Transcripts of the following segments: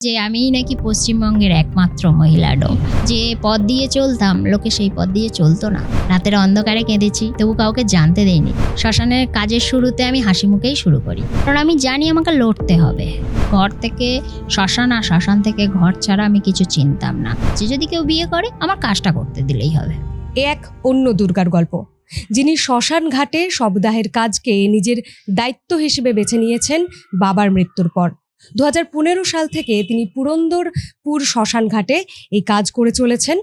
যে আমিই নাকি পশ্চিমবঙ্গের একমাত্র মহিলা ডোম যে পথ দিয়ে চলতাম, লোকে সেই পথ দিয়ে চলতো না। রাতের অন্ধকারে কেঁদেছি, তবু কাউকে জানতে দেয়নি শ্মশানের কাজের শুরুতে আমি হাসি মুখেই শুরু করি। কারণ আমি জানি আমাকে লড়তে হবে। ঘর থেকে শ্মশান আর শ্মশান থেকে ঘর ছাড়া আমি কিছু চিনতাম না। যে যদি কেউ বিয়ে করে, আমার কাজটা করতে দিলেই হবে। এ এক অন্য দুর্গার গল্প। যিনি শ্মশান ঘাটে শবদাহের কাজকে নিজের দায়িত্ব হিসেবে বেছে নিয়েছেন, বাবার মৃত্যুর পর। দু হাজার পনেরো সাল থেকে তিনি পুরন্দরপুর শ্মশান ঘাটে এই কাজ করে চলেছেন।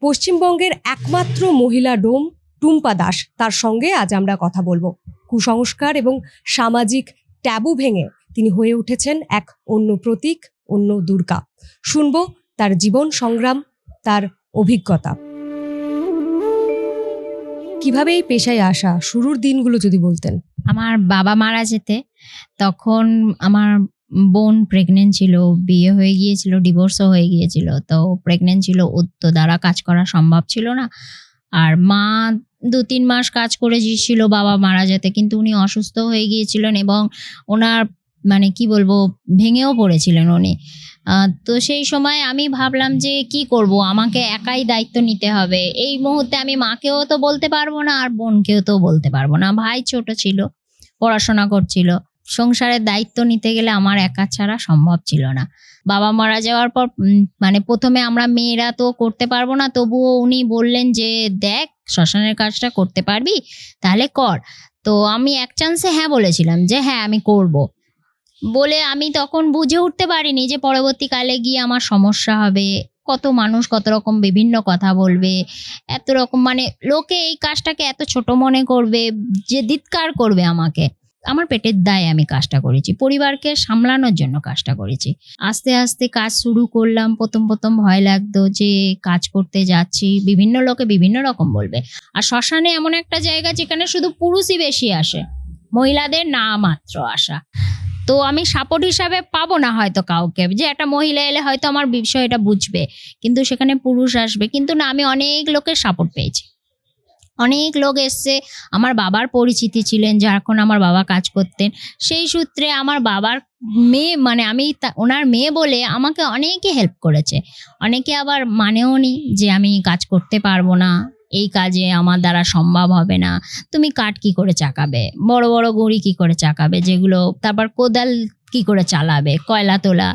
পশ্চিমবঙ্গের একমাত্র মহিলা ডোম টুম্পা দাস, তার সঙ্গে আজ আমরা কথা বলব। কুসংস্কার এবং সামাজিক ট্যাবু ভেঙে তিনি হয়ে উঠেছেন এক অন্য প্রতীক, অন্য দুর্গা। শুনব তার জীবন সংগ্রাম, তার অভিজ্ঞতা। কীভাবে এই পেশায় আসা? শুরুর দিনগুলো যদি বলতেন। আমার বাবা মারা যেতে, তখন আমার বোন প্রেগনেন্ট ছিল, বিয়ে হয়ে গিয়েছিল ডিভোর্সও হয়ে গিয়েছিল, তো প্রেগনেন্ট ছিল ওর তো দ্বারা কাজ করা সম্ভব ছিল না। আর মা দু তিন মাস কাজ করে গিয়েছিল, বাবা মারা যেতে, কিন্তু উনি অসুস্থ হয়ে গিয়েছিলেন এবং ওনার মানে কি বলব, ভেঙেও পড়েছিলেন উনি। তো সেই সময় আমি ভাবলাম যে কি করব, আমাকে একাই দায়িত্ব নিতে হবে। এই মুহূর্তে আমি মাকেও তো বলতে পারব না, আর বোনকেও তো বলতে পারব না। ভাই ছোট ছিল, পড়াশোনা করছিল। সংসারের দায়িত্ব নিতে গেলে আমার একা ছাড়া সম্ভব ছিল না। বাবা মারা যাওয়ার পর মানে প্রথমে আমরা মেয়েরা তো করতে পারব না, তবুও উনি বললেন যে, দেখ, শ্মশানের কাজটা করতে পারবি, তাহলে কর। তো আমি এক চান্সে হ্যাঁ বলেছিলাম যে হ্যাঁ আমি করব। বলে আমি তখন বুঝে উঠতে পারিনি যে, পরবর্তীকালে গিয়ে আমার সমস্যা হবে, কত মানুষ কত রকম বিভিন্ন কথা বলবে, এত রকম মানে লোকে এই কাজটাকে এত ছোট মনে করবে, যে ধিৎকার করবে আমাকে। আমার পেটের দায়ে আমি কাজটা করেছি। পরিবারকে সামলানোর জন্য কাজটা করেছি। আস্তে আস্তে কাজ শুরু করলাম। প্রথম প্রথম ভয় লাগতো যে কাজ করতে যাচ্ছি। বিভিন্ন লোকে বিভিন্ন রকম বলবে। আর শ্মশানে এমন একটা জায়গা যেখানে শুধু পুরুষই বেশি আসে। মহিলাদের না মাত্র আসা। তো আমি সাপোর্ট হিসাবে পাবো না হয়তো কাউকে। যে একটা মহিলা এলে হয়তো আমার বিষয়টা বুঝবে। কিন্তু সেখানে পুরুষ আসবে। কিন্তু না, আমি অনেক লোকের সাপোর্ট পেয়েছি। অনেক লোক এসছে। আমার বাবার পরিচিতি ছিলেন যখন আমার বাবা কাজ করতেন। সেই সূত্রে আমার বাবার মেয়ে মানে আমি ওনার মেয়ে বলে আমাকে অনেকে হেল্প করেছে। অনেকে আবার মানেও নি যে আমি কাজ করতে পারব না, এই কাজে আমার দ্বারা সম্ভব হবে না। তুমি কাঠ কি করে চাকাবে? বড় বড় গুঁড়ি কি করে চাকাবে? যেগুলো, তারপর কোদাল কি করে চালাবে? কয়লা তোলা।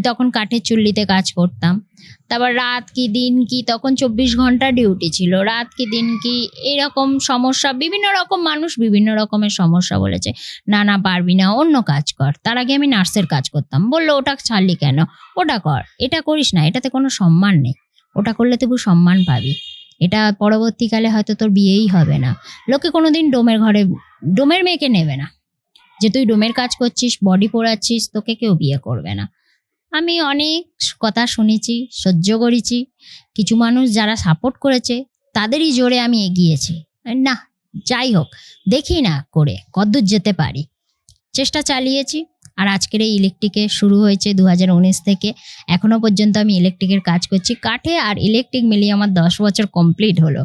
তখন কাঠের চুল্লিতে কাজ করতাম। তারপর রাত কি, দিন কি, তখন চব্বিশ ঘণ্টা ডিউটি ছিল। রাত কি, দিন কি, এরকম সমস্যা, বিভিন্ন রকম মানুষ বিভিন্ন রকমের সমস্যা বলেছে। না না, পারবি না, অন্য কাজ কর। তার আগে আমি নার্সের কাজ করতাম। বলল, ওটা ছাড়লি কেন? ওটা কর, এটা করিস না, এটাতে কোনো সম্মান নেই। ওটা করলে তবু সম্মান পাবি। এটা পরবর্তীকালে হয়তো তোর বিয়েই হবে না। লোকে কোনোদিন ডোমের ঘরে, ডোমের মেয়েকে নেবে না। যে তুই ডোমের কাজ করছিস, বডি পোড়াচ্ছিস, তোকে কেউ বিয়ে করবে না। আমি অনেক কথা শুনেছি, সহ্য করেছি। কিছু মানুষ যারা সাপোর্ট করেছে, তাদেরই জোরে আমি এগিয়েছি। না, যাই হোক, দেখি না করে, কদ্দূর যেতে পারি। চেষ্টা চালিয়েছি, আর আজকের এই ইলেকট্রিকে শুরু হয়েছে দু হাজার উনিশ থেকে। এখনও পর্যন্ত আমি ইলেকট্রিকের কাজ করছি। কাঠে আর ইলেকট্রিক মিলিয়ে আমার দশ বছর কমপ্লিট হলো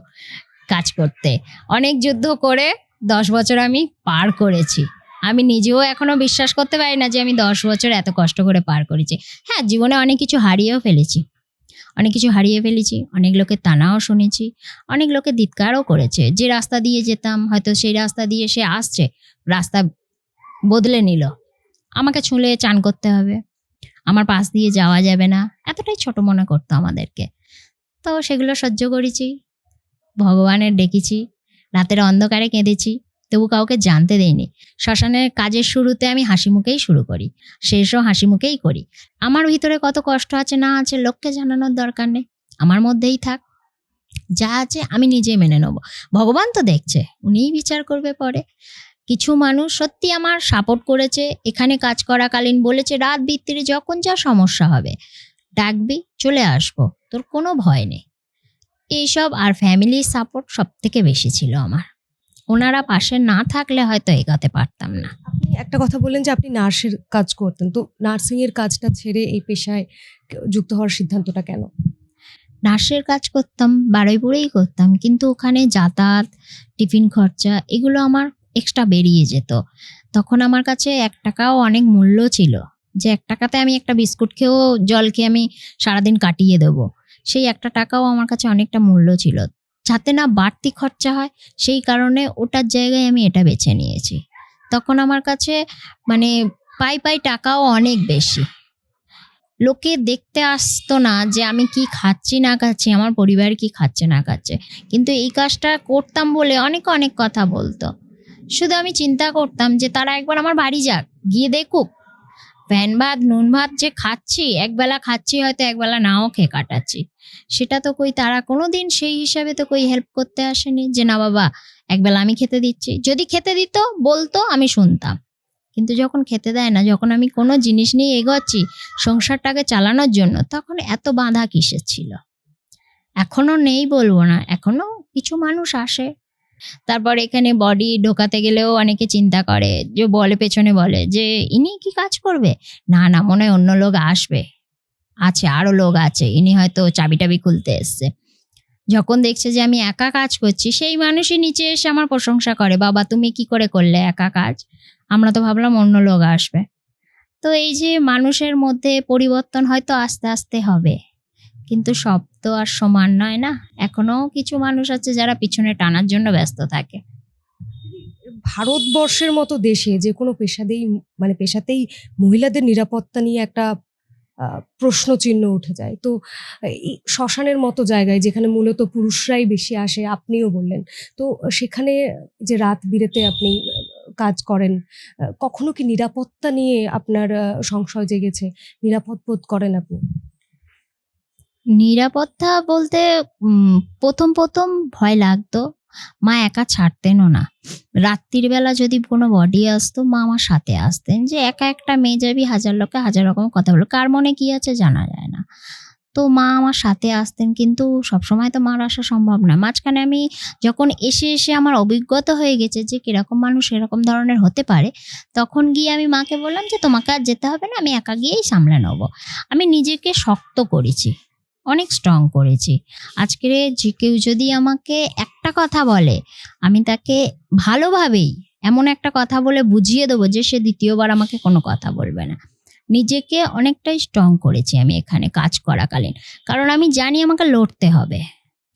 কাজ করতে। অনেক যুদ্ধ করে দশ বছর আমি পার করেছি। আমি নিজেও এখনও বিশ্বাস করতে পারি না যে আমি দশ বছর এত কষ্ট করে পার করেছি। হ্যাঁ জীবনে অনেক কিছু হারিয়েও ফেলেছি। অনেক কিছু হারিয়ে ফেলেছি, অনেক লোকের তানাও শুনেছি, অনেক লোকে ধিৎকারও করেছে। যে রাস্তা দিয়ে যেতাম, হয়তো সেই রাস্তা দিয়ে সে আসছে, রাস্তা বদলে নিল। আমাকে ছুঁলে চান করতে হবে। আমার পাশ দিয়ে যাওয়া যাবে না। এতটাই ছোট মনে করতো আমাদেরকে। তো সেগুলো সহ্য করেছি, ভগবানের ডেকেছি, রাতের অন্ধকারে কেঁদেছি তবু কাউকে জানতে দেয়নি শ্মশানের কাজের শুরুতে আমি হাসি মুখেই শুরু করি, শেষও হাসি মুখেই করি। আমার ভিতরে কত কষ্ট আছে না আছে লোককে জানানোর দরকার নেই, আমার মধ্যেই থাক। যা আছে আমি নিজেই মেনে নেব। ভগবান তো দেখছে, উনিই বিচার করবে পরে। কিছু মানুষ সত্যি আমার সাপোর্ট করেছে, এখানে কাজ করাকালীন বলেছে, রাত ভিত্তিরে যখন যা সমস্যা হবে, ডাকবি, চলে আসব, তোর কোনো ভয় নেই। এইসব আর ফ্যামিলির সাপোর্ট সব থেকে বেশি ছিল আমার। ওনারা পাশে না থাকলে হয়তো এগাতে পারতাম না। আপনি একটা কথা বললেন যে আপনি নার্সের কাজ করতেন। তো নার্সিং এর কাজটা ছেড়ে এই পেশায় যুক্ত হওয়ার সিদ্ধান্তটা কেন? নার্সের কাজ করতাম বারুইপুরেই করতাম কিন্তু ওখানে যাতায়াত টিফিন খরচা এগুলো আমার এক্সট্রা বেরিয়ে যেত। তখন আমার কাছে এক টাকাও অনেক মূল্য ছিল যে এক টাকাতে আমি একটা বিস্কুট খেয়েও জল খেয়ে আমি সারাদিন কাটিয়ে দেবো। সেই একটা টাকাও আমার কাছে অনেকটা মূল্য ছিল। যাতে না বাড়তি খরচা হয়, সেই কারণে ওটার জায়গায় আমি এটা বেছে নিয়েছি। তখন আমার কাছে মানে পাই পাই টাকাও অনেক বেশি। লোকে দেখতে আসতো না যে আমি কি খাচ্ছি না খাচ্ছি, আমার পরিবার কি খাচ্ছে না খাচ্ছে। কিন্তু এই কাজটা করতাম বলে অনেক অনেক কথা বলতো। শুধু আমি চিন্তা করতাম যে তারা একবার আমার বাড়ি যাক, গিয়ে দেখুক। ফ্যান ভাত, নুন ভাত যে খাচ্ছি, একবেলা খাচ্ছি, হয়তো একবেলা নাও খেয়ে কাটাচ্ছি। সেটা তো কই তারা কোনো দিন সেই হিসাবে তো কই হেল্প করতে আসেনি যে না বাবা, একবেলা আমি খেতে দিচ্ছি। যদি খেতে দিত, বলতো, আমি শুনতাম। কিন্তু যখন খেতে দেয় না, যখন আমি কোনো জিনিস নিয়ে এগোচ্ছি সংসারটাকে চালানোর জন্য, তখন এত বাধা কিসের ছিল? এখনও নেই বলব না, এখনও কিছু মানুষ আসে। তারপর এখানে বডি ঢোকাতে গেলেও অনেকে চিন্তা করে, যে বলে, পেছনে বলে, যে ইনি কি কাজ করবে? না না, মনে হয় অন্য লোক আসবে। আছে, আরও লোক আছে, ইনি হয়তো চাবি টাবি খুলতে এসছে। যখন দেখছে যে আমি একা কাজ করছি, সেই মানুষই নিচে এসে আমার প্রশংসা করে, বাবা, তুমি কি করে করলে একা কাজ? আমরা তো ভাবলাম অন্য লোক আসবে। তো এই যে মানুষের মধ্যে পরিবর্তন হয়তো আস্তে আস্তে হবে, কিন্তু সব তো আর সমান নয় না? এখনও কিছু মানুষ আছে যারা পিছনে টানার জন্য ব্যস্ত থাকে। ভারতবর্ষের মতো দেশে যে কোনো পেশাতেই মানে পেশাতেই মহিলাদের নিরাপত্তা নিয়ে একটা আহ, প্রশ্নচিহ্ন উঠে যায়। তো শ্মশানের মতো জায়গায় যেখানে মূলত পুরুষরাই বেশি আসে আপনিও বললেন তো সেখানে যে রাত বিরেতে আপনি কাজ করেন কখনো কি নিরাপত্তা নিয়ে আপনার সংশয় জেগেছে? নিরাপদ বোধ করেন আপনি? নিরাপত্তা বলতে প্রথম প্রথম ভয় লাগতো। মা একা ছাড়তেনও না। রাত্রির বেলা যদি কোনো বডি আসতো, মা আমার সাথে আসতেন যে একা একটা মেয়ে যাবি, হাজার লোকে হাজার রকম কথা বলো কার মনে কি আছে জানা যায় না। তো মা আমার সাথে আসতেন কিন্তু সবসময় তো মার আসা সম্ভব না। মাঝখানে আমি যখন এসে এসে আমার অভিজ্ঞতা হয়ে গেছে যে কীরকম মানুষ এরকম ধরনের হতে পারে, তখন গিয়ে আমি মাকে বললাম যে তোমাকে আর যেতে হবে না, আমি একা গিয়েই সামলে নেব। আমি নিজেকে শক্ত করেছি। অনেক স্ট্রং করেছি। আজকের যে কেউ যদি আমাকে একটা কথা বলে, আমি তাকে ভালোভাবেই এমন একটা কথা বলে বুঝিয়ে দেবো যে সে দ্বিতীয়বার আমাকে কোনো কথা বলবে না। নিজেকে অনেকটাই স্ট্রং করেছি আমি এখানে কাজ করাকালীন। কারণ আমি জানি আমাকে লড়তে হবে।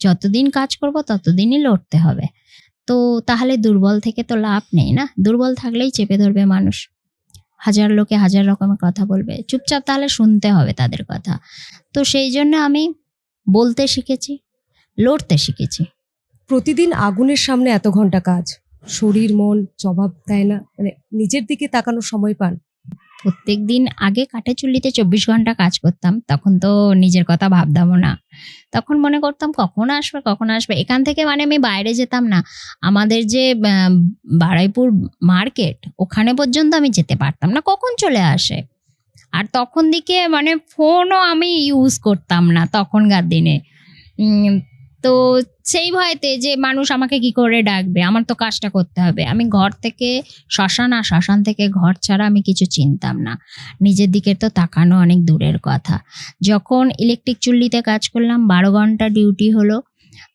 যতদিন কাজ করব ততদিনই লড়তে হবে। তো তাহলে দুর্বল থেকে তো লাভ নেই না? দুর্বল থাকলেই চেপে ধরবে মানুষ। হাজার লোকে হাজার রকমের কথা বলবে। চুপচাপ তাহলে শুনতে হবে তাদের কথা। তো সেই জন্য আমি বলতে শিখেছি, লড়তে শিখেছি। প্রতিদিন আগুনের সামনে এত ঘণ্টা কাজ। শরীর, মন জবাব দেয় না। মানে নিজের দিকে তাকানোর সময় পান। প্রত্যেক দিন আগে কাঠে চুল্লিতে চব্বিশ ঘণ্টা কাজ করতাম, তখন তো নিজের কথা ভাবতামও না। তখন মনে করতাম, কখন আসবে কখন আসবে? এখান থেকে মানে আমি বাইরে যেতাম না। আমাদের যে বারাইপুর মার্কেট, ওখানে পর্যন্ত আমি যেতে পারতাম না, কখন চলে আসে? আর তখন দিকে মানে ফোনও আমি ইউজ করতাম না তখনকার দিনে। তো সেই ভয়তে যে মানুষ আমাকে কি করে ডাকবে? আমার তো কাজটা করতে হবে। আমি ঘর থেকে শ্মশান আর শ্মশান থেকে ঘর ছাড়া আমি কিছু চিনতাম না। নিজের দিকে তো তাকানো অনেক দূরের কথা। যখন ইলেকট্রিক চুল্লিতে কাজ করলাম, বারো ঘণ্টা ডিউটি হলো।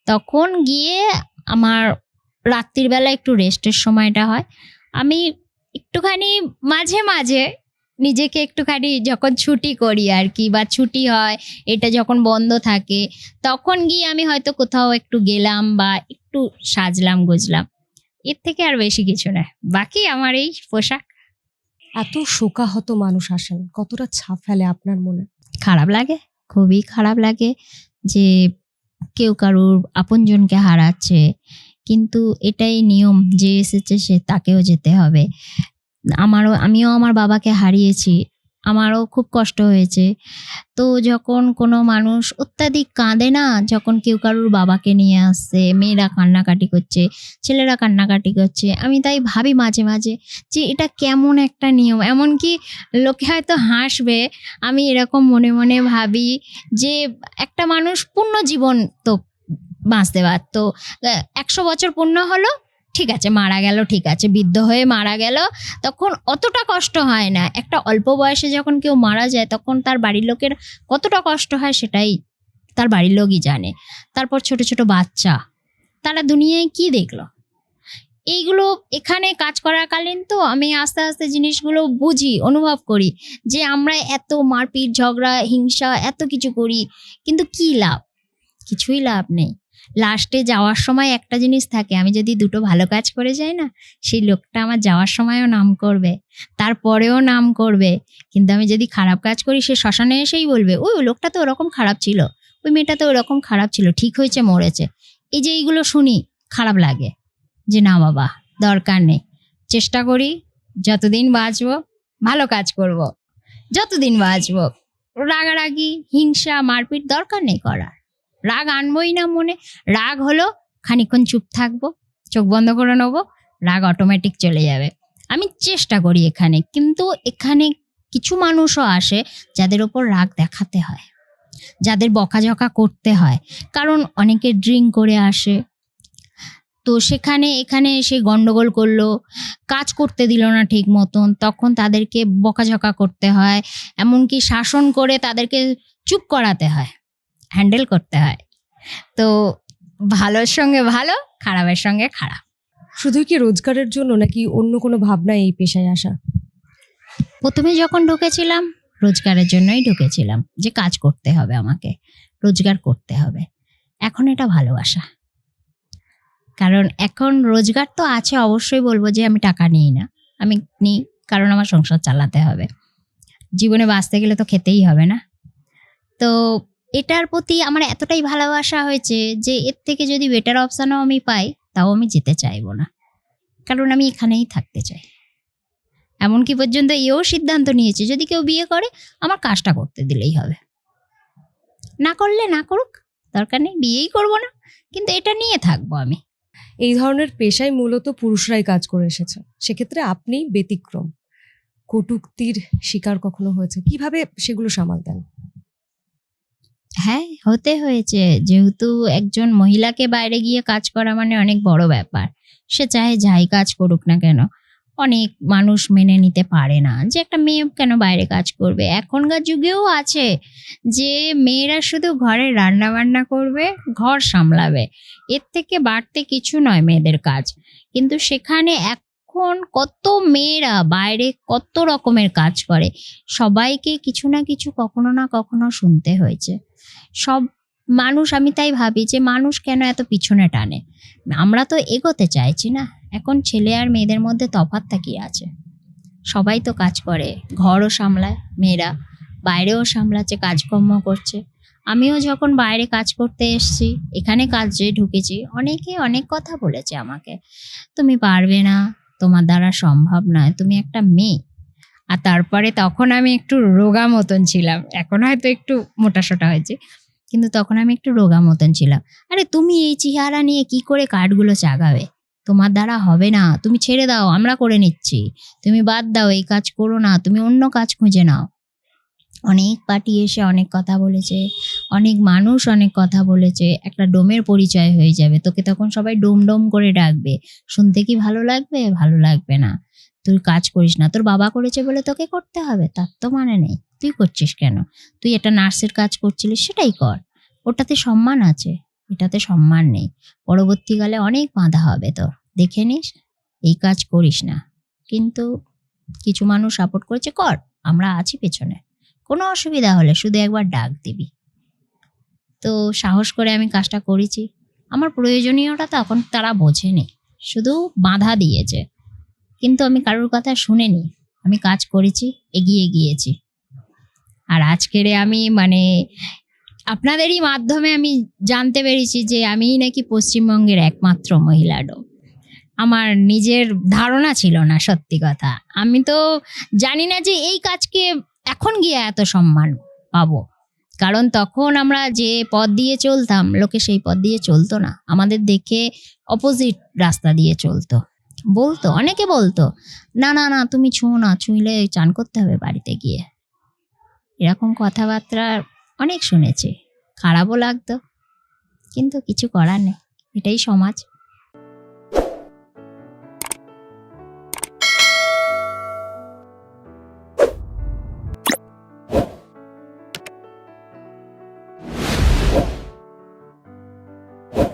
তখন গিয়ে আমার রাত্রির বেলা একটু রেস্টের সময়টা হয়। আমি একটুখানি মাঝে মাঝে নিজেকে একটুখানি যখন ছুটি করি আর কি বা ছুটি হয় এটা যখন বন্ধ থাকে তখন গিয়ে আমি হয়তো কোথাও একটু গেলাম বা একটু সাজলাম গুজলাম। এর থেকে আর বেশি কিছু না। বাকি আমার এই পোশাক। এত শোকাহত মানুষ আসেন কতটা ছাপ ফেলে আপনার মনে? খারাপ লাগে খুবই খারাপ লাগে যে কেউ কারুর আপনজনকে হারাচ্ছে কিন্তু এটাই নিয়ম যে এসেছে সে তাকেও যেতে হবে। আমারও, আমিও আমার বাবাকে হারিয়েছি। আমারও খুব কষ্ট হয়েছে। তো যখন কোনো মানুষ অত্যাধিক কাঁদে না, যখন কেউ কারুর বাবাকে নিয়ে আসছে, মেয়েরা কান্নাকাটি করছে, ছেলেরা কান্নাকাটি করছে, আমি তাই ভাবি মাঝে মাঝে যে এটা কেমন একটা নিয়ম। এমনকি লোকে হয়তো হাসবে, আমি এরকম মনে মনে ভাবি যে একটা মানুষ পূর্ণ জীবন তো বাঁচতে পারতো। একশো বছর পূর্ণ হলো ঠিক আছে, মারা গেল, ঠিক আছে, বৃদ্ধ হয়ে মারা গেল, তখন অতটা কষ্ট হয় না। একটা অল্প বয়সে যখন কেউ মারা যায়, তখন তার বাড়ির লোকের কতটা কষ্ট হয় সেটাই তার বাড়ির লোকই জানে। তারপর ছোট ছোট বাচ্চা, তারা দুনিয়ায় কি দেখল? এইগুলো এখানে কাজ করাকালীন তো আমি আস্তে আস্তে জিনিসগুলো বুঝি, অনুভব করি যে আমরা এত মারপিট, ঝগড়া, হিংসা, এত কিছু করি, কিন্তু কি লাভ? কিছুই লাভ নেই। লাস্টে যাওয়ার সময় একটা জিনিস থাকে, আমি যদি দুটো ভালো কাজ করে যাই না, সেই লোকটা আমার যাওয়ার সময়ও নাম করবে, তারপরেও নাম করবে, কিন্তু আমি যদি খারাপ কাজ করি, সে শ্মশানে এসেই বলবে, ওই লোকটা তো ওরকম খারাপ ছিল, ওই মেয়েটা তো ওরকম খারাপ ছিল, ঠিক হয়েছে, মরেছে। এই যে এইগুলো শুনি, খারাপ লাগে, যে না বাবা, দরকার নেই। চেষ্টা করি, যতদিন বাঁচবো, ভালো কাজ করব। যতদিন বাঁচবো। রাগারাগি, হিংসা, মারপিট দরকার নেই করার। রাগ আনবই না মনে। রাগ হলো খানিকক্ষণ চুপ থাকব, চোখ বন্ধ করে নেব, রাগ অটোমেটিক চলে যাবে। আমি চেষ্টা করি এখানে, কিন্তু এখানে কিছু মানুষও আসে যাদের ওপর রাগ দেখাতে হয়, যাদের বকাঝকা করতে হয়। কারণ অনেকে ড্রিঙ্ক করে আসে। তো সেখানে, এখানে এসে গন্ডগোল করল, কাজ করতে দিল না ঠিক মতন, তখন তাদেরকে বকাঝকা করতে হয়, এমনকি শাসন করে তাদেরকে চুপ করাতে হয়। হ্যান্ডেল করতে হয়। তো ভালোর সঙ্গে ভালো খারাপের সঙ্গে খারাপ। শুধু কি রোজগারের জন্য নাকি অন্য কোনো ভাবনা এই পেশায় আসা? প্রথমে যখন ঢুকেছিলাম রোজগারের জন্যই ঢুকেছিলাম যে কাজ করতে হবে আমাকে রোজগার করতে হবে। এখন এটা ভালোবাসা। কারণ এখন রোজগার তো আছে অবশ্যই বলব যে আমি টাকা নিই না। আমি নিই কারণ আমার সংসার চালাতে হবে। জীবনে বাঁচতে গেলে তো খেতেই হবে না। তো এটার প্রতি আমার এতটাই ভালোবাসা হয়েছে যে এর থেকে যদি বেটার অপশানও আমি পাই, তাও আমি যেতে চাইব না। কারণ আমি এখানেই থাকতে চাই। এমনকি পর্যন্ত এও সিদ্ধান্ত নিয়েছে, যদি কেউ বিয়ে করে, আমার কাজটা করতে দিলেই হবে। না করলে না করুক, দরকার নেই, বিয়েই করব না। কিন্তু এটা নিয়ে থাকব আমি। এই ধরনের পেশায় মূলত পুরুষরাই কাজ করে এসেছে। সেক্ষেত্রে আপনি ব্যতিক্রম। কটুক্তির শিকার কখনো হয়েছে? কীভাবে সেগুলো সামাল দেন? হ্যাঁ হতে হয়েছে। যেহেতু একজন মহিলাকে বাইরে গিয়ে কাজ করা মানে অনেক বড় ব্যাপার। সে চাহে যাই কাজ করুক না কেন। অনেক মানুষ মেনে নিতে পারে না যে একটা মেয়ে কেন বাইরে কাজ করবে। এখনকার যুগেও আছে যে মেয়েরা শুধু ঘরে রান্না বান্না করবে, ঘর সামলাবে। এর থেকে বাড়তে কিছু নয় মেয়েদের কাজ। কিন্তু সেখানে এখন কত মেয়েরা বাইরে কত রকমের কাজ করে। সবাইকে কিছু না কিছু কখনো না কখনো শুনতে হয়েছে। সব মানুষ, আমি তাই ভাবি যে মানুষ কেন এত পিছনে টানে? আমরা তো এগোতে চাইছি না। এখন ছেলে আর মেয়েদের মধ্যে তফাৎটা কি আছে? সবাই তো কাজ করে, ঘরও সামলায় মেয়েরা, বাইরেও সামলাচ্ছে, কাজকর্ম করছে। আমিও যখন বাইরে কাজ করতে এসেছি, এখানে কাজে ঢুকেছি, অনেকে অনেক কথা বলেছে আমাকে। তুমি পারবে না তোমার দ্বারা সম্ভব নয়। তুমি একটা মেয়ে। আর তারপরে তখন আমি একটু রোগা মতন ছিলাম। এখন হয়তো একটু মোটাসোটা হয়েছে। কিন্তু তখন আমি একটু রোগা মতন ছিলাম। আরে তুমি এই চেহারা নিয়ে কি করে কাঠগুলো চাগাবে? তোমার দ্বারা হবে না। তুমি ছেড়ে দাও, আমরা করে নিচ্ছি। তুমি বাদ দাও, এই কাজ করো না। তুমি অন্য কাজ খুঁজে নাও। অনেক পার্টি এসে অনেক কথা বলেছে। অনেক মানুষ অনেক কথা বলেছে, একটা ডোমের পরিচয় হয়ে যাবে। তোকে তখন সবাই ডোম ডোম করে ডাকবে। শুনতে কি ভালো লাগবে? ভালো লাগবে না। তুই কাজ করিস না। তোর বাবা করেছে বলে তোকে করতে হবে। তার তো মানে নেই। তুই করছিস কেন? তুই একটা নার্সের কাজ করছিলিস, সেটাই কর। ওটাতে সম্মান আছে। এটাতে সম্মান নেই। পরবর্তীকালে অনেক বাঁধা হবে তোর। দেখে নিস, এই কাজ করিস না। কিন্তু কিছু মানুষ সাপোর্ট করেছে, কর। আমরা আছি পেছনে। কোনো অসুবিধা হলে শুধু একবার ডাক দিবি। তো সাহস করে আমি কাজটা করেছি। আমার প্রয়োজনীয়টা তখন তারা বোঝেনি। শুধু বাধা দিয়েছে। কিন্তু আমি কারোর কথা শুনিনি। আমি কাজ করেছি, এগিয়ে গিয়েছি। আর আজকের আমি মানে আপনাদেরই মাধ্যমে আমি জানতে পেরেছি যে আমিই নাকি পশ্চিমবঙ্গের একমাত্র মহিলা ডোম। আমার নিজের ধারণা ছিল না, সত্যি কথা। আমি তো জানি না যে এই কাজকে এখন গিয়ে এত সম্মান পাবো। কারণ তখন আমরা যে পথ দিয়ে চলতাম, লোকে সেই পথ দিয়ে চলতো না। আমাদের দেখে অপোজিট রাস্তা দিয়ে চলতো। বলতো, অনেকে বলতো, না না না, তুমি ছুঁ না, ছুঁইলে চান করতে হবে বাড়িতে গিয়ে। এরকম কথাবার্তা অনেক শুনেছি। খারাপও লাগতো, কিন্তু কিছু করার নেই। এটাই সমাজ।